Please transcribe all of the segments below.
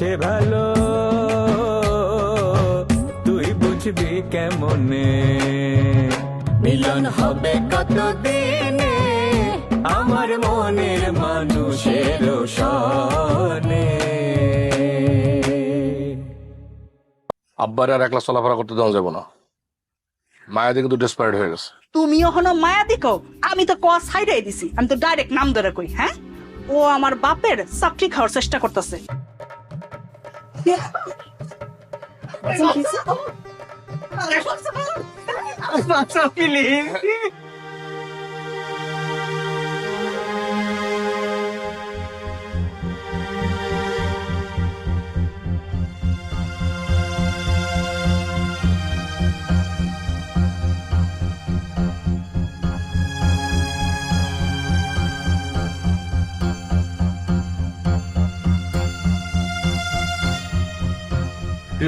সে ভালো। তুই বুঝবি কেমনে? মিলন হবে কতদিনে? আমার মনের মানুষের সনে আব্বার আর একলা চলাফেরা করতে দেওয়া যাব না। মায়া দিকে তো ডেসপারেট হয়ে গেছে। তুমি ওখানে মায়া দিকো আমি তো কয়া সাইডাই দিছি। আমি তো ডাইরেক্ট নাম ধরে কই হ্যাঁ? ও আমার বাপের চাকরি খাওয়ার চেষ্টা করতেছে। What's up, Lisa? What's up, Lisa?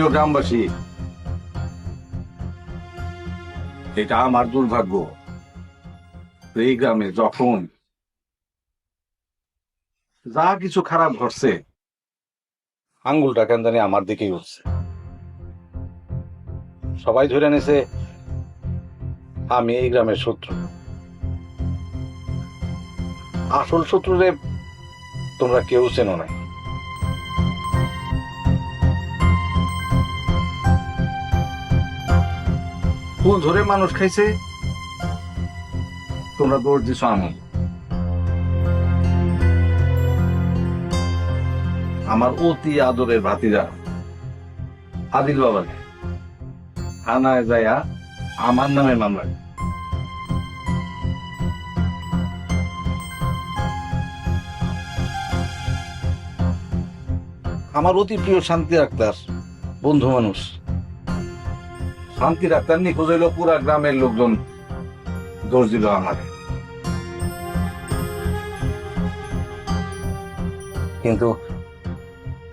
প্রিয় গ্রামবাসী, এটা আমার দুর্ভাগ্য। এই গ্রামে যখন যা কিছু খারাপ ঘটছে, আঙ্গুলটা কেন জানি আমার দিকেই উঠছে। সবাই ধরে নিছে, আমি এই গ্রামের শত্রু। আসল শত্রুরে তোমরা কেউ চেনো নাই ফুল ধরে মানুষ খাইছে। তোমরা দৌড় দিছো আমি আমার অতি আদরের ভাতিজা আদিল বাবাকে। থানায় যায়া আমার নামে মামলা। আমার অতি প্রিয় শান্তি ডাক্তার বন্ধু মানুষ। শান্তি ডাক্তার নিখোঁজ হইল পুরা গ্রামের লোকজন দোষ দিল আমারে। কিন্তু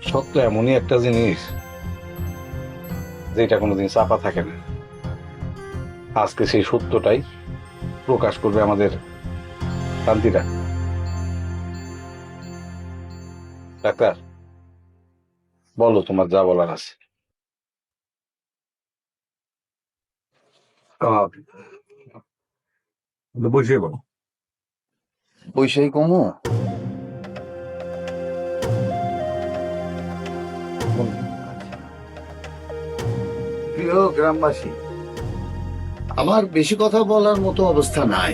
সত্য এমনই একটা জিনিস, যেটা কোনোদিন চাপা থাকে না। আজকে সেই সত্যটাই প্রকাশ করবে আমাদের শান্তি ডাক্তার ডাক্তার, বলো তোমার যা বলার আছে। বুঝিয়ে বলো বৈষয়িক কমু প্রিয় গ্রামবাসী আমার বেশি কথা বলার মতো অবস্থা নাই।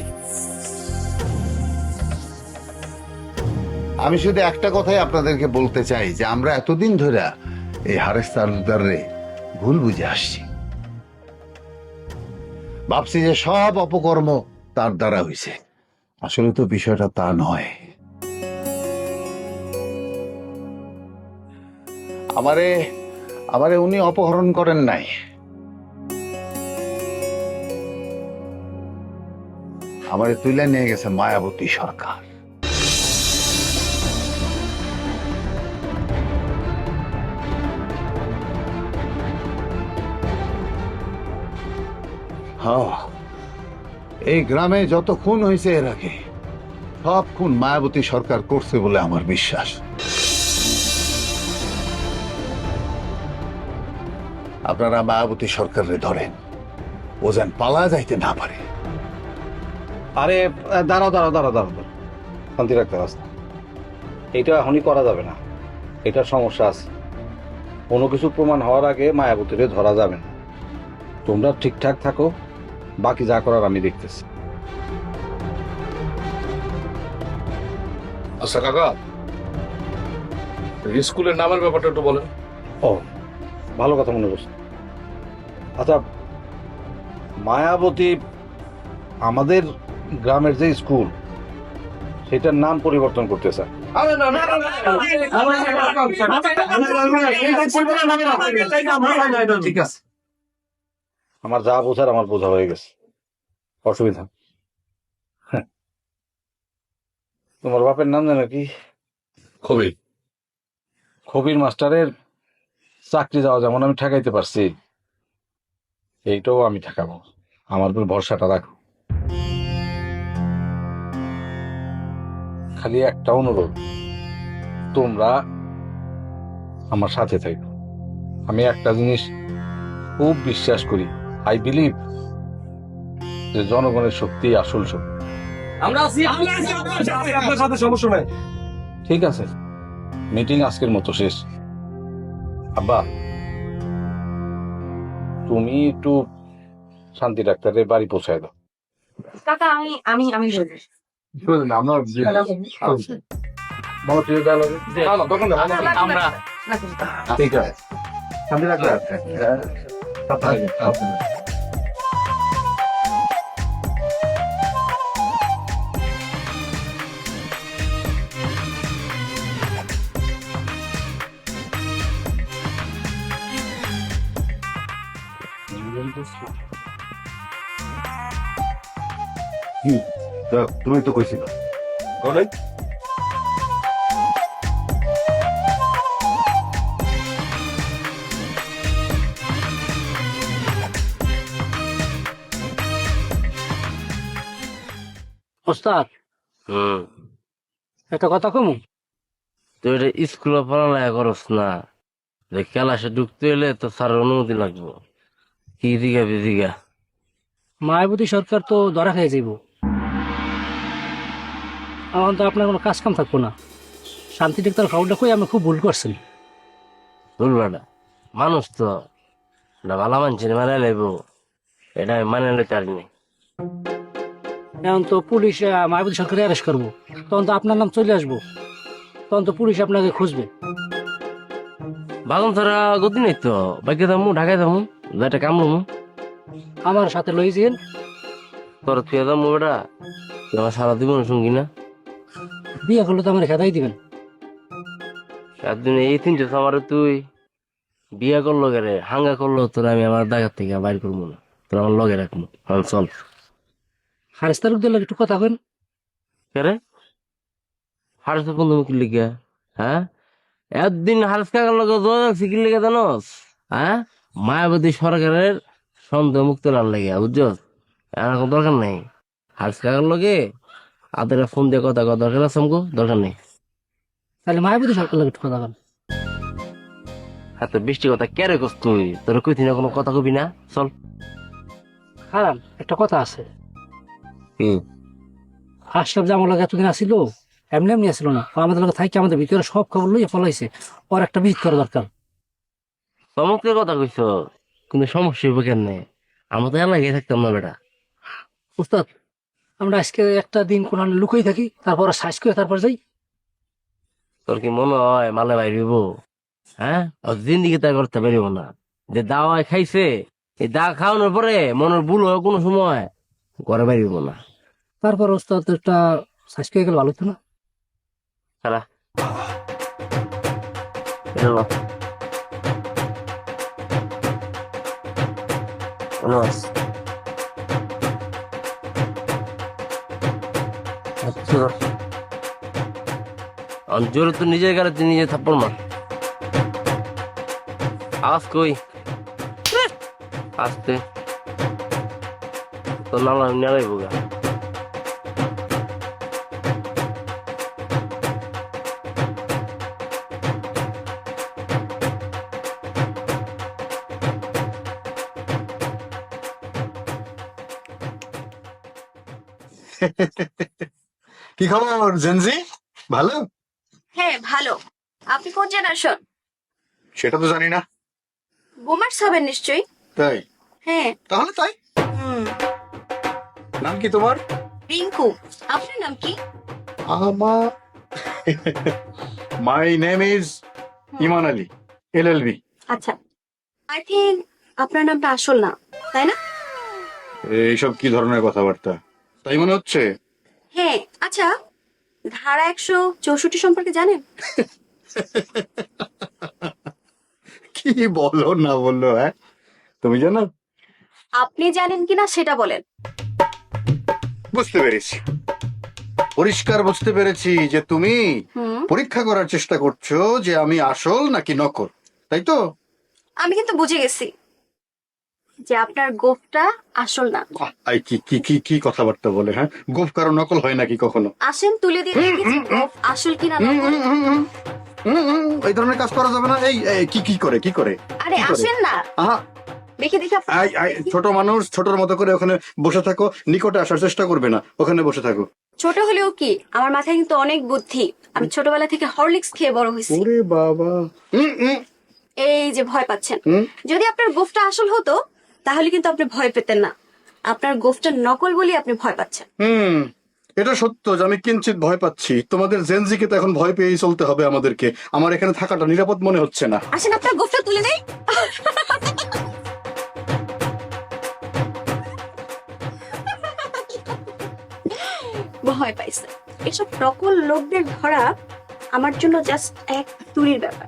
আমি শুধু একটা কথাই আপনাদেরকে বলতে চাই যে আমরা এতদিন ধরে এই হারেস তালুকদারে ভুল বুঝে আসছি। ভাবছি যে সব অপকর্ম তার দ্বারা হয়েছে আসলে তো বিষয়টা তা নয়। আমারে আমারে উনি অপহরণ করেন নাই। আমারে তুলে নিয়ে গেছে মায়াবতী সরকার। এই গ্রামে যত খুন হয়েছে এর আগে, সব খুন মায়াবতী সরকার করছে বলে আমার বিশ্বাস। আপনারা মায়াবতী সরকারে ধরেন, ও যেন পালা যাইতে না পারে। আরে দাঁড়াও দাঁড়াও দাঁড়াও দাঁড়াও। শান্তি রাখতে রাস্তা এটা এখনই করা যাবে না। এটা সমস্যা আছে। কোনো কিছু প্রমাণ হওয়ার আগে মায়াবতীরে ধরা যাবে না। তোমরা ঠিকঠাক থাকো। বাকি যা করার আমি দেখতেছি আচ্ছা কাকা স্কুলের নামের ব্যাপারটা একটু বলেন ও ভালো কথা মনে করছ আচ্ছা মায়াবতী আমাদের গ্রামের যে স্কুল সেটার নাম পরিবর্তন করতে ঠিক আছে আমার যা বোঝার আমার বোঝা হয়ে গেছে। অসুবিধা। হ্যাঁ। তোমার বাপের নাম জানো কি? খুবই খবির মাস্টারের চাকরি যাওয়া যেমন আমি ঠেকাইতে পারছি এইটাও আমি ঠেকাবো। আমার উপর ভরসাটা রাখো। খালি একটা অনুরোধ তোমরা আমার সাথে থাকো। আমি একটা জিনিস খুব বিশ্বাস করি আই বিলিভ যে জনগণের শক্তি আসল শক্তি। আমরা আছি আমরা আছি আপনার সাথে সমস্যা নাই। ঠিক আছে। মিটিং আজকের মতো শেষ। আব্বা তুমি একটু শান্তি ডাক্তারের বাড়ি পৌঁছায় দাও। কাকা আমি আমি আমি বলব আমরা ঠিক আছে। শান্তি ডাক্তার? はいはいうん。あ黒いとこいすてたあれ？ওস্তাদ হুম। একটা কথা কমু? তুই এটা স্কুলে পড়ালেখা করস না। যে ক্লাসে ঢুকতে হলে তো স্যারের অনুমতি লাগবো। কি দিঘা বিদিঘা মায়াবতী সরকার তো ধরা খেয়ে যাইব। আমার তো আপনার কোনো কাজ কাম থাকব না। শান্তি ডাক্তার খবরটা কই আমি খুব ভুল করছেন বলবাটা মানুষ তো। না ভালো মানছে মানে লাইব। এটা আমি মানে লইতে পারিনি। এখন তো পুলিশ মায়াবতী সরকার অ্যারেস্ট করব। তখন তো আপনার নাম চলে আসব। তখন তো পুলিশ আপনাকে খুঁজবে। বাগন ছাড়া গতি নেই তো। বাইকে দামু ঢাকায় দামু যাইটা কামড়মু আমার সাথে লই যেন তোর থুয়ে দামু বেটা। তুই আমার সারা জীবন সঙ্গী না। বিয়ে করলে তো আমার খেদাই দিবেন। একদিন এই তিনটে আমার তুই বিয়া করল গেলে হাঙ্গা করল তোর আমি আমার দাগার থেকে বাইর করব না। তোর আমার লগে রাখব। হ্যাঁ চল। হারিস তালুকদের লাগে একটু কথা কেন কেরে? হারস বন্ধু মুখি লিখা হ্যাঁ? একদিন লগে যোগাযোগ শিখির লিখে জানোস? হ্যাঁ? মায়াবতী সরকারের সন্দেহ মুক্ত লাল লাগে বুঝছস আর কোনো দরকার নেই। হারস কাকার লগে আদের ফোন দিয়ে কথা কথা দরকার আছে আমগো? দরকার নেই। তাহলে মায়াবতী সরকার লাগে একটু কথা কেন। এত বৃষ্টি কথা কেরে কস তুই? তোর কইতি না কোনো কথা কবি না? চল। খারাপ একটা কথা আছে। আশরাফ যে আমার লগে এতদিন আসিল এমনি এমনি আসিল না। ও আমাদের লগে থাকি আমাদের ভিতরে সব খবর লইয়া ফলাইছে। ওর একটা বিহিত করা দরকার। চমৎকার কথা কইছ। কিন্তু সমস্যা হইব কেন আমরা তো এলাকায় থাকতাম না বেটা। উস্তাদ আমরা আজকে একটা দিন কোন লুকোই থাকি তারপর সাইজ করে তারপর যাই। তোর কি মনে হয় মালে বাইরিব হ্যাঁ? আর জিন্দিগি তাই করতে পারিব না। যে দাওয়ায় খাইছে এই দা খাওয়ানোর পরে মনের ভুল হয় কোনো সময় ঘরে বাইরিব না। তারপর উস্তাদ একটা সাইজ করে গেলে ভালো হতো না? আস। আচ্ছা। জোরে তো নিজের গালে তুই নিজে থাপ্পড় মার। আওয়াজ কই? আসতে। তো নালা নালাই বোগা কি খবর জেনজি ভালো? হ্যাঁ ভালো। আপনি কোন জেনারেশন সেটা তো জানি না। বোমার্স হবেন নিশ্চয়ই। তাই? হ্যাঁ। তাহলে তাই। নাম কি তোমার? রিঙ্কু। আপনার নাম কি? আমা my name is Iman Ali LLB আচ্ছা। আই থিঙ্ক আপনার নামটা আসল না তাই না? এইসব কি ধরনের কথাবার্তা? তাই মনে হচ্ছে? হ্যাঁ আচ্ছা। ধারা একশো চৌষট্টি সম্পর্কে জানেন? কি বলো না বলল হ্যাঁ? তুমি জানো? আপনি জানেন কিনা সেটা বলেন। বুঝতে পেরেছি। পরিষ্কার বুঝতে পেরেছি যে তুমি পরীক্ষা করার চেষ্টা করছ যে আমি আসল নাকি নকল তাই তো? আমি কিন্তু বুঝে গেছি যে আপনার গোফটা আসল না। আই কি কি কি কি কথাবার্তা বলে হ্যাঁ? গোফ কারও নকল হয় নাকি কখনো? আসেন তুলে দিয়ে দেখেছি গোফ আসল কিনা নকল। এই ধরনের কাজ করা যাবে না। এই এই, কি কি করে কি করে? আরে আসেন না। আহা দেখে দেখে ছোট মানুষ ছোটর মতো করে ওখানে বসে থাকো। নিকটে আসার চেষ্টা করবে না ওখানে বসে থাকো। ছোট হলেও কি আমার মাথায় কিন্তু অনেক বুদ্ধি। আমি ছোটবেলা থেকে হরলিক্স খেয়ে বড় হয়েছি। ওরে বাবা। এই যে ভয় পাচ্ছেন। যদি আপনার গোফটা আসল হতো তাহলে কিন্তু আপনি ভয় পেতেন না। আপনার গোফটা নকল বলে আপনি ভয় পাচ্ছেন। হুম এটা সত্য যে আমি কিঞ্চিত ভয় পাচ্ছি। তোমাদের জেনজিকে তো এখন ভয় পেয়েই চলতে হবে আমাদেরকে। আমার এখানে থাকাটা নিরাপদ মনে হচ্ছে না। আসেন আপনার গোফটা তুলে দেই। ভয় পাইছে। এসব নকল লোকদের ধরা আমার জন্য জাস্ট এক তুরির ব্যাপার।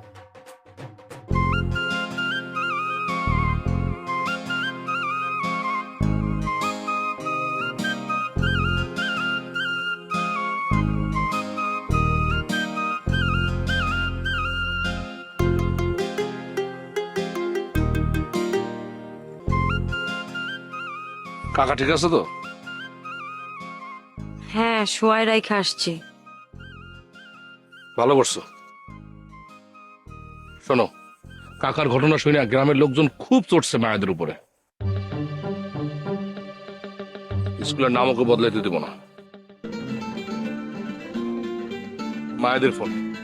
কাকা ঠিক আছে তো? হ্যাঁ শোয়াই রাইখা আসছি। ভালো করছ। শোনো কাকার ঘটনা শুনে গ্রামের লোকজন খুব চড়ছে মায়েদের উপরে। স্কুলের নাম ওকে বদলাইতে দেবো না। মায়েদের ফোন।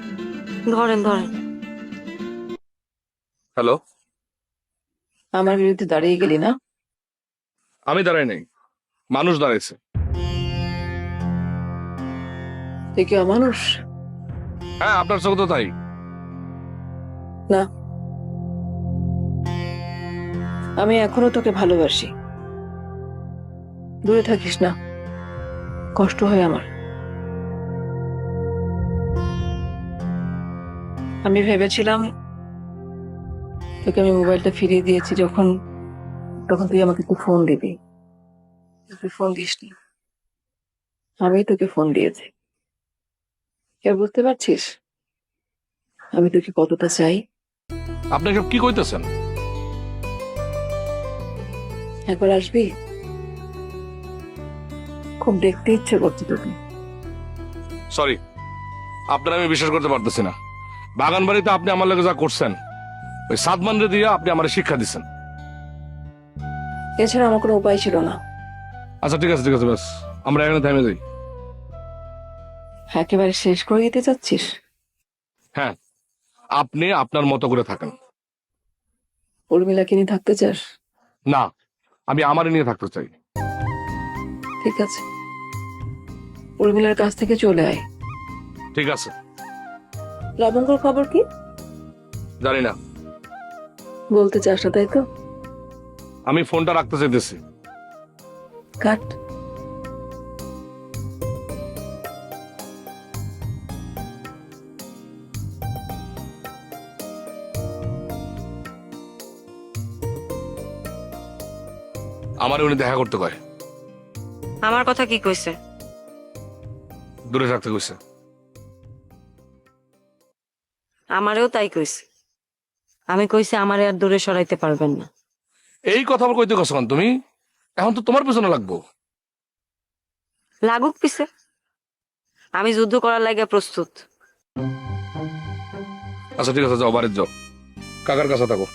ধরেন ধরেন। হ্যালো? আমার বিরুদ্ধে দাঁড়িয়ে গেলি না? আমি দাঁড়াই নাই। মানুষ দাঁড়াইছে। কি অমানুষ? হ্যাঁ আপনার চোখ তো তাই। না। আমি এখনও তোকে ভালোবাসি। দূরে থাকিস না। কষ্ট হয় আমার। আমি ভেবেছিলাম তোকে আমি মোবাইলটা ফিরিয়ে দিয়েছি যখন তখন তুই আমাকে একটু ফোন দিবি। তুই ফোন দিসনি। আমি তোকে ফোন দিয়েছি। এবার বুঝতে পারছিস? আমি তোকে কতটা চাই? আপনি সব কি কইতেছেন? একবার আসবি? খুব দেখতে ইচ্ছে করছে তোকে। সরি আপনার আমি বিশ্বাস করতে পারতেছি না। বাগান বাড়িতে আপনি আমার লগে যা করছেন ওই সাতমান রে দিয়ে আপনি আমার শিক্ষা দিচ্ছেন এছাড়া আমার কোনো উপায় ছিল না। আচ্ছা ঠিক আছে ঠিক আছে ব্যাস। আমরা এখানে থেমে যাই। একেবারে শেষ করে দিতে চাচ্ছিস? হ্যাঁ আপনি আপনার মতো করে থাকেন। উর্মিলাকে নিয়ে থাকতে চাস? না আমি আমারই নিয়ে থাকতে চাই। ঠিক আছে। উর্মিলার কাছ থেকে চলে আয়। ঠিক আছে। লবঙ্গর খবর কি? জানি না। বলতে চাস না তাই তো? আমি ফোনটা রাখতে চাইতেছি। কাট। আমার উনি দেখা করতে কয়। আমার কথা কি কইছে? দূরে থাকতে কইছে। আমারেও তাই কইছে। আমি কইছি আমারে আর দূরে সরাইতে পারবেন না। এই কথা আবার কইতে কখন তুমি? এখন তো তোমার পেছনে লাগবো। লাগুক পিছে। আমি যুদ্ধ করার লাগে প্রস্তুত। আচ্ছা ঠিক আছে যাও বাড়ির যাও। কাকার কাছে থাকো।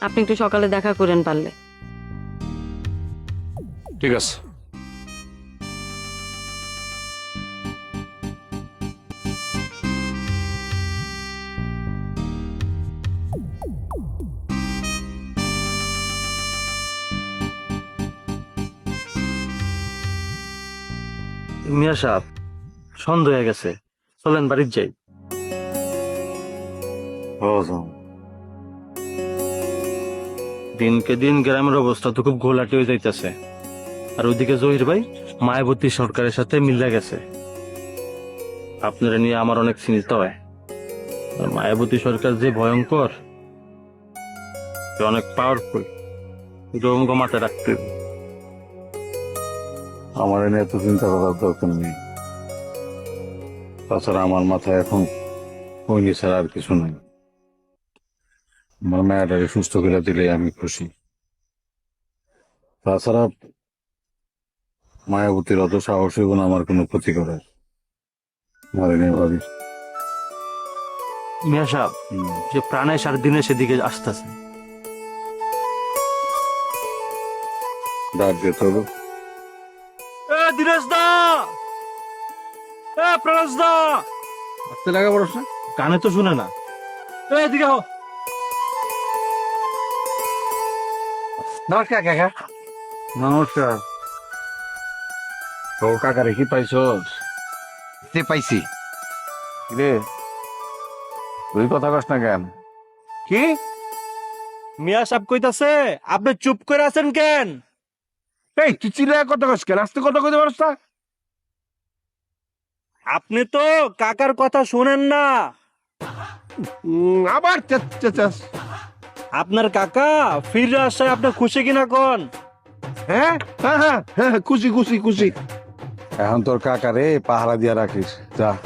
আপনি একটু সকালে দেখা করেন পারলে। ঠিক আছে। মিয়া সাহেব সন্দেহ হয়ে গেছে। চলেন বাড়ির যাই। দিনকে দিন গ্রামের অবস্থা তো খুব ঘোলাটে হয়ে যাইতেছে। আর ওইদিকে জহির ভাই, মায়াবতী সরকারের সাথে মিলে গেছে। আপনারা নিয়ে আমার অনেক চিন্তা হয়। মায়াবতী সরকার যে ভয়ঙ্কর অনেক পাওয়ারফুল মাথায় রাখতে। আমার এনে এত চিন্তা করার দরকার নেই। তাছাড়া আমার মাথায় এখন হইনি ছাড়া আর কিছু নাই। আমার মেয়েটাকে সুস্থ করে দিলে আমি খুশি। তাছাড়া মায়াবতীর অত সাহস হইব না আমার কোনো ক্ষতি করার। মারিনি ভাবি মিয়া সাহেব যে প্রাণে সার দিনে সেদিকে আসতেছে। ডাক দিতে হবে। এ দিনেশ দা এ প্রকাশ দা আসতে লাগা কানে তো শুনে না। এদিকে হও নমস্কার কাকা। নমস্কার। তো কাকারে কি পাইছস যে পাইছি। রে তুই কথা কস না কেন? কি? মিয়া সাহেব কইতাছে আপনি চুপ করে আছেন কেন? এই তুই চিল্লায় কথা কস কেন? আস্তে কথা কইতে পারস না? আপনি তো কাকার কথা শুনেন না। আবার চেঁচ- চেঁচাস আপনার কাকা ফিরে আসায় আপনি খুশি কিনা কোন? হ্যাঁ? হ্যাঁ হ্যাঁ হ্যাঁ খুশি খুশি খুশি। এখন তোর কাকারে পাহারা দিয়া রাখিস যা।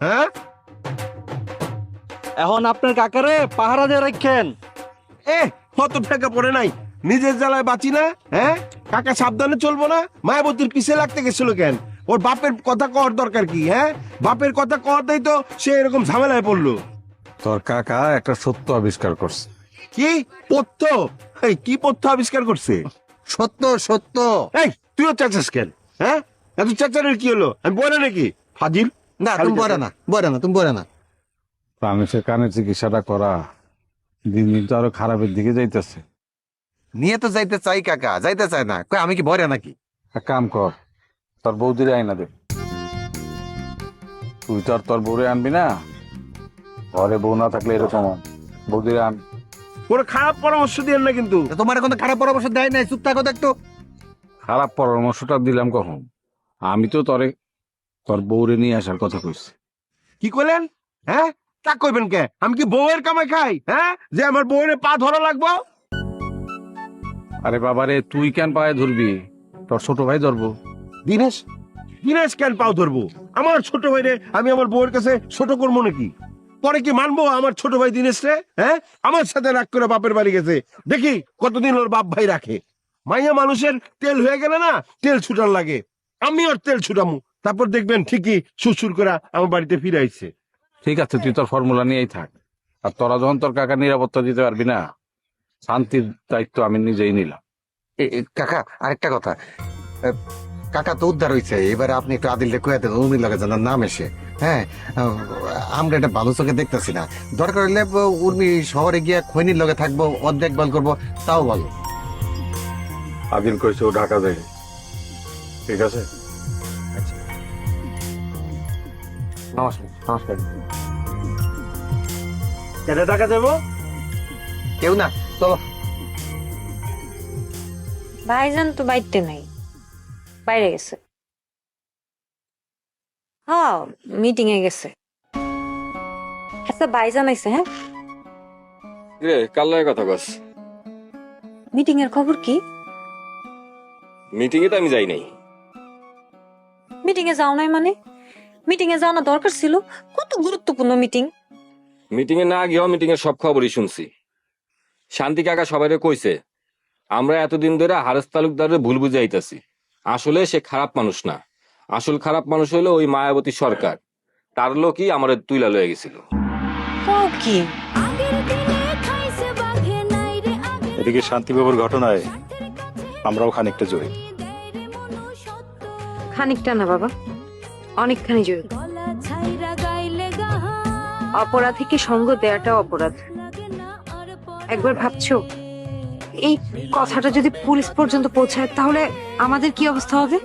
হ্যাঁ? এখন আপনার কাকারে পাহারা দিয়ে রাখেন। এ কত টাকা পড়ে নাই। নিজের জ্বালায় বাঁচি না হ্যাঁ? কাকা সাবধানে চলবো না মায়াবতীর পিছে লাগতে গেছিল কেন? ওর বাপের কথা কওয়ার দরকার কি হ্যাঁ? বাপের কথা কওয়াতেই তো সে এরকম ঝামেলায় পড়ল। তোর কাকা একটা সত্য আবিষ্কার করছে। কি পথ্য এই কি পথ্য আবিষ্কার করছে? সত্য সত্য। এই তুইও চেঁচাস কেন? হ্যাঁ? এত চেঁচানোর কি হলো? আমি বলে নাকি? ফাজিল? না তুমি বলে না বলে না তুমি বলে না। প্রাণেশের কানের চিকিৎসাটা করা দিন দিন তো আরও খারাপের দিকে যাইতেছে। নিয়ে তো যাইতে চাই কাকা যাইতে চাই না। কই আমি কি বলে নাকি? এক কাম কর তোর বৌদির আইনা দে। তুই তো আর তোর বউরে আনবি না? ঘরে বউ না থাকলে এরকম। বৌদিরে আন। কোনো খারাপ পরামর্শ দিয়েন না কিন্তু। তোমার কোনো খারাপ পরামর্শ দেয় নাই? চুপ থাকো তো একটু খারাপ পরামর্শটা দিলাম কখন? আমি তো তরে তোর বউরে নিয়ে আসার কথা কইছি। কি করলেন হ্যাঁ? তা কইবেন কে? আমি কি বউয়ের কামাই খাই? হ্যাঁ? যে আমার বউয়ের পা ধরা লাগবো? আরে বাবারে তুই কেন পায়ে ধরবি? তোর ছোট ভাই ধরবো। দিনেশ? দিনেশ কেন পাও ধরবো? আমার ছোট ভাই রে আমি আমার বউয়ের কাছে ছোট করব নাকি? পরে কি মানবো? আমার ছোট ভাই দিনেশ রে হ্যাঁ? আমার সাথে রাগ করে বাপের বাড়ি গেছে। দেখি কতদিন ওর বাপ ভাই রাখে। মাইয়া মানুষের তেল হয়ে গেলে না তেল ছুটার লাগে। আমি ওর তেল ছুটামু। তারপর দেখবেন ঠিকই সুসুর করে আমার বাড়িতে ফিরে আইছে। ঠিক আছে, তুই তোর ফর্মুলা নিয়েই থাক। আর তোরা যখন তোর কাকা নিরাপত্তা দিতে পারবি না, শান্তির দায়িত্ব আমি নিজেই নিলাম। কাকা, আরেকটা কথা। কাকা তো উদ্ধার হয়েছে এবারে আপনি একটু আদিল কয়ে দেন উর্মির লগে যেন নাম এসে। হ্যাঁ আমরা এটা ভালো চোখে দেখতেছি না। দরকার হলে উর্মি শহরে গিয়ে খৈনির লগে থাকব অর্ধেক বল করব তাও ভালো। আদিল কইছে ও ঢাকা যাবে ঠিক আছে? নমস্কার নমস্কার। কেটে টাকা দেবো কেউ না চলো। ভাইজান তো বাইতে নাই। বাইরে গেছে। হ্যাঁ মিটিং এ গেছে। আচ্ছা ভাইজান আইছে হ্যাঁ? রে কাল্লায় কথা কস? মিটিং এর খবর কি? মিটিং এ তো আমি যাই নাই। মিটিং এ যাও নাই মানে? মিটিং এ যাওয়া না দরকার ছিল? কত গুরুত্বপূর্ণ মিটিং মিটিং এ না গিয়েও মিটিং এর সব খবরই শুনছি। শান্তি কাকা সবাইরে কইছে আমরা এতদিন ধরে হারেস তালুকদারের ভুল বুঝাইতাছি। আসলে সে খারাপ মানুষ না। আসল খারাপ মানুষ হলো ওই মায়াবতী সরকার। তার লোকই আমার তুইলা লয়ে গেছিল। কি? এদিকে শান্তিবাবুর ঘটনায় আমরাও খানিকটা জড়িত খানিকটা না বাবা অনেকখানি জড়িত অপরাধীকে সঙ্গ দেওয়াটা অপরাধ। একবার ভাবছ? এই কথাটা যদি পুলিশ পর্যন্ত পৌঁছায় তাহলে আমাদের কি অবস্থা হবে?